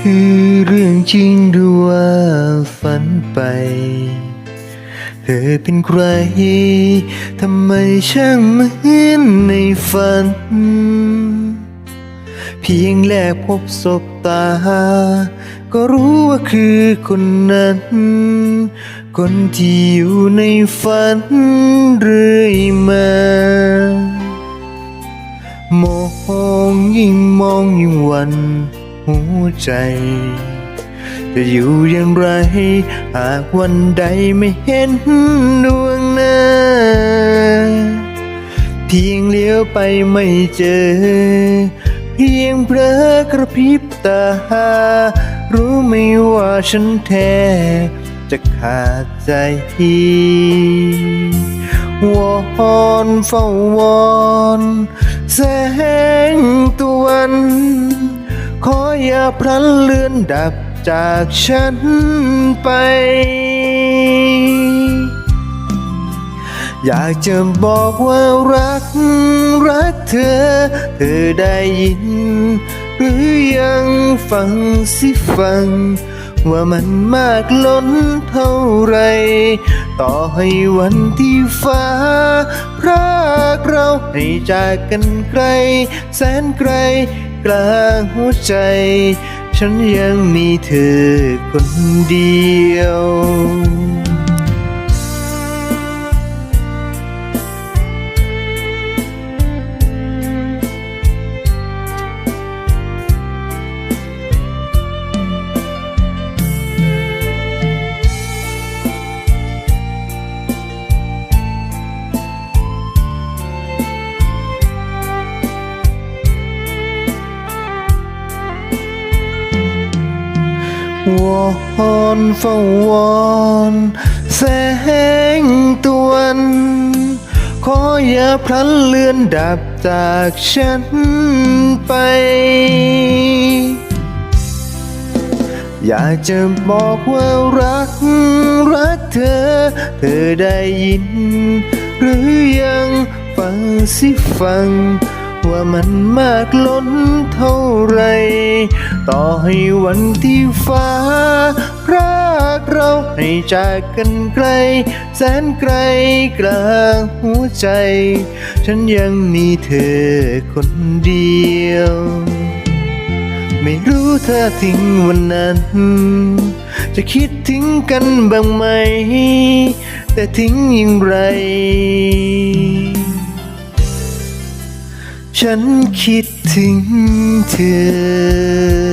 คือเรื่องจริงหรือว่าฝันไป เธอเป็นใคร ทำไมช่างเหมือนในฝัน เพียงแลกพบศบตา ก็รู้ว่าคือคนนั้น คนที่อยู่ในฝันเรื่อยมามองยิ่งมองยิ่งหวัน หัวใจ จะอยู่อย่างไร หากวันใดไม่เห็นดวงหน้าเพียงเลี้ยวไปไม่เจอ เพียงเพลอกระพริบตา รู้ไหมว่าฉันแทบจะขาดใจวอนเฝ้าวอน แสงตะวัน อย่าพลันเลือนดับจากฉันไป อยากจะบอกว่ารัก รักเธอ เธอได้ยิน หรือยังฟังสิฟัง ว่ามันมากล้นเท่าไร ต่อให้วันที่ฟ้า พรากเราให้จากกันไกล แสนไกล กลางหัวใจ ฉันยังมีเธอคนเดียว วอนเฝ้าวอนแสงตวน ขออย่าพลันเลือนดับจากฉันไป อยากจะบอกว่ารัก รักเธอ เธอได้ยิน หรือยังฟังสิฟัง ว่ามันมากล้นเท่าไร ต่อให้วันที่ฟ้า พรากเราให้จากกันไกล แสนไกลกลางหัวใจ ฉันยังมีเธอคนเดียว ไม่รู้เธอทิ้งวันนั้น จะคิดถึงกันบ้างไหม แต่ทิ้งอย่างไร ฉันคิดถึงเธอ